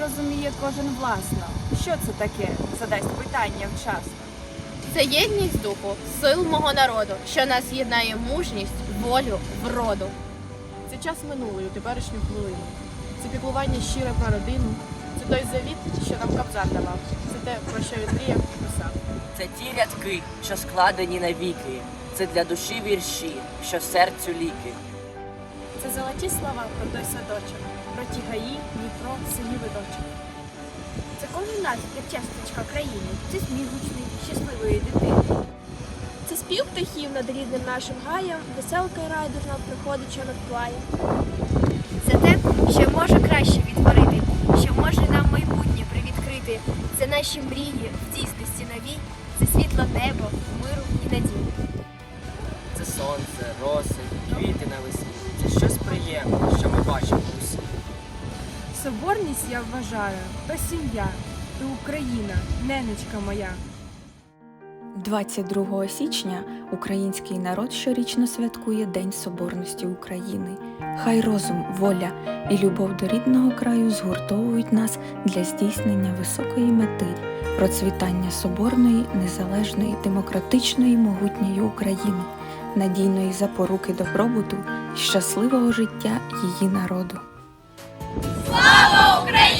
розуміє кожен власно. Що це таке? Задасть питання вчасно. Це єдність духу, сил мого народу, що нас єднає мужність, волю, вроду. Це час минулий у теперішню хвилину. Це піклування щире про родину. Це той завіт, що нам Кобзар давав. Це те, про що він мріяв і писав. Це ті рядки, що складені навіки. Це для душі вірші, що серцю ліки. Це золоті слова про той садочок, про ті гаї, Дніпро, Це кожен нас, як часточка країни. Це сміх гучний, щасливої дитини. Це спів птахів над рідним нашим гаєм, веселка й райдужна приходить, що надплає. Це те, що може краще відтворити, що може нам майбутнє привідкрити. Це наші мрії в дійсності новій, це світло небо, миру і надії. Це сонце, роси, квіти Соборність я вважаю, то сім'я, то Україна, ненечка моя. 22 січня український народ щорічно святкує День Соборності України. Хай розум, воля і любов до рідного краю згуртовують нас для здійснення високої мети, процвітання соборної, незалежної, демократичної, могутньої України, надійної запоруки добробуту і щасливого життя її народу. Слава Україні!